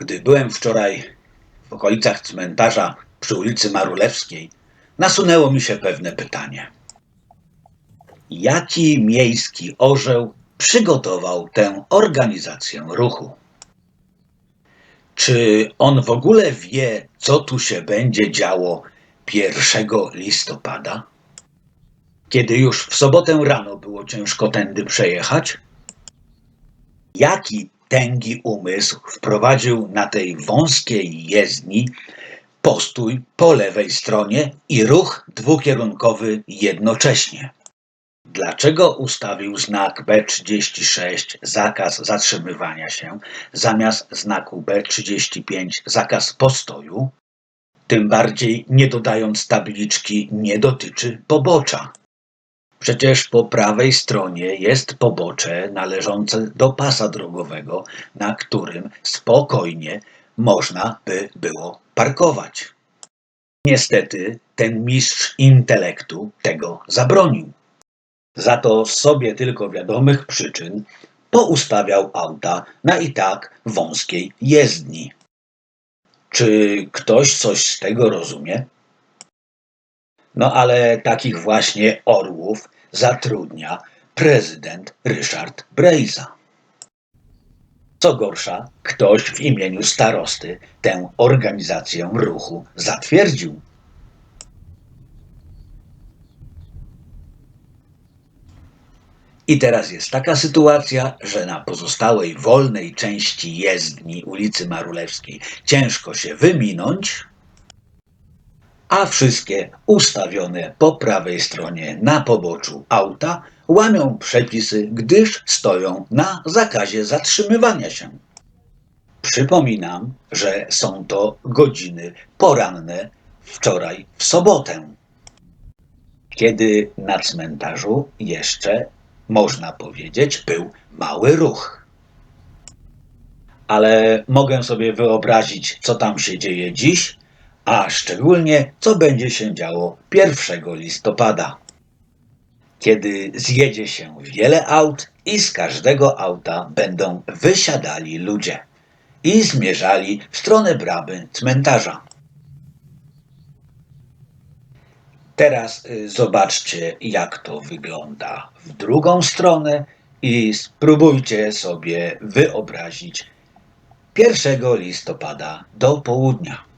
Gdy byłem wczoraj w okolicach cmentarza przy ulicy Marulewskiej, nasunęło mi się pewne pytanie. Jaki miejski orzeł przygotował tę organizację ruchu? Czy on w ogóle wie, co tu się będzie działo 1 listopada? Kiedy już w sobotę rano było ciężko tędy przejechać? Jaki tęgi umysł wprowadził na tej wąskiej jezdni postój po lewej stronie i ruch dwukierunkowy jednocześnie? Dlaczego ustawił znak B36 zakaz zatrzymywania się zamiast znaku B35 zakaz postoju? Tym bardziej nie dodając tabliczki nie dotyczy pobocza. Przecież po prawej stronie jest pobocze należące do pasa drogowego, na którym spokojnie można by było parkować. Niestety ten mistrz intelektu tego zabronił. Za to z sobie tylko wiadomych przyczyn poustawiał auta na i tak wąskiej jezdni. Czy ktoś coś z tego rozumie? No ale takich właśnie orłów zatrudnia prezydent Ryszard Brejza. Co gorsza, ktoś w imieniu starosty tę organizację ruchu zatwierdził. I teraz jest taka sytuacja, że na pozostałej wolnej części jezdni ulicy Marulewskiej ciężko się wyminąć, a wszystkie ustawione po prawej stronie na poboczu auta łamią przepisy, gdyż stoją na zakazie zatrzymywania się. Przypominam, że są to godziny poranne wczoraj w sobotę, kiedy na cmentarzu jeszcze, można powiedzieć, był mały ruch. Ale mogę sobie wyobrazić, co tam się dzieje dziś, a szczególnie co będzie się działo 1 listopada, kiedy zjedzie się wiele aut i z każdego auta będą wysiadali ludzie i zmierzali w stronę bramy cmentarza. Teraz y, zobaczcie, jak to wygląda w drugą stronę i spróbujcie sobie wyobrazić 1 listopada do południa.